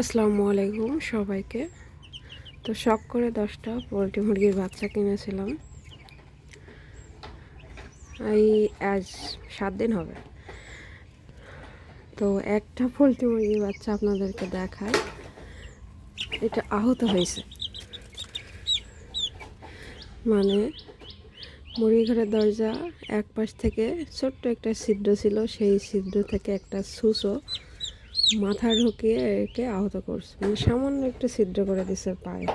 আসসালামু আলাইকুম সবাইকে। তো শখ করে দশটা পোলট্রি মুরগির বাচ্চা কিনেছিলাম। এই আজ সাত দিন হবে। তো একটা পোলট্রি মুরগির বাচ্চা আপনাদেরকে দেখায় এটা আহত হয়েছে। মানে মুরগি ঘরের দরজা এক পাশ থেকে ছোট্ট একটা ছিদ্র ছিল, সেই ছিদ্র থেকে একটা সুসো মাথা ঢুকিয়ে একে আহত করছে। মানে সামান্য একটু ছিদ্র করে দিছে পায়ে।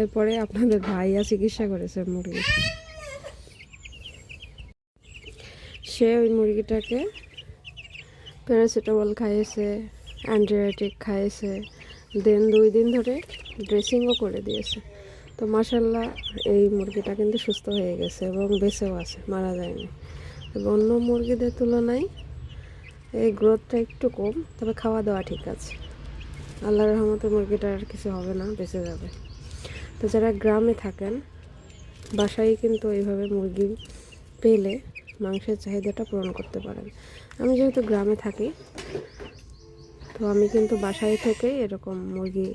এরপরে আপনাদের ভাইয়া চিকিৎসা করেছে মুরগি। সে ওই মুরগিটাকে প্যারাসিটামল খাইয়েছে অ্যান্টিবায়োটিক খাইয়েছে, দেন দুই দিন ধরে ড্রেসিংও করে দিয়েছে। তো মাসাল্লাহ এই মুরগিটা কিন্তু সুস্থ হয়ে গেছে এবং বেঁচেও আছে, মারা যায়নি। তবে অন্য মুরগিদের তুলনায় এই গ্রোথটা একটু কম, তবে খাওয়া দাওয়া ঠিক আছে। আল্লাহর রহমতে মুরগিটার কিছু হবে না, বেঁচে যাবে। তো যারা গ্রামে থাকেন, বাসায় কিন্তু এইভাবে মুরগি পেলে মাংসের চাহিদাটা পূরণ করতে পারেন। আমি যেহেতু গ্রামে থাকি, তো আমি কিন্তু বাসায় থেকেই এরকম মুরগি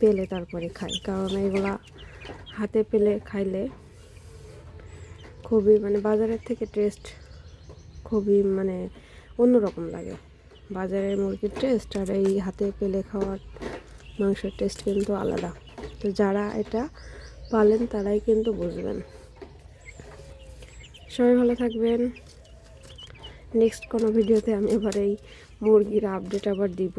পেলে তারপরে খাই। কারণ এগুলা হাতে পেলে খাইলে খুবই মানে বাজারের থেকে টেস্ট খুবই মানে অন্যরকম লাগে। বাজারের মুরগির টেস্ট আর এই হাতে পেলে খাওয়ার মাংসের টেস্ট কিন্তু আলাদা। তো যারা এটা পালেন তারাই কিন্তু বুঝবেন। সবাই ভালো থাকবেন। নেক্সট কোনো ভিডিওতে আমি এবার এই মুরগির আপডেট আবার দিব।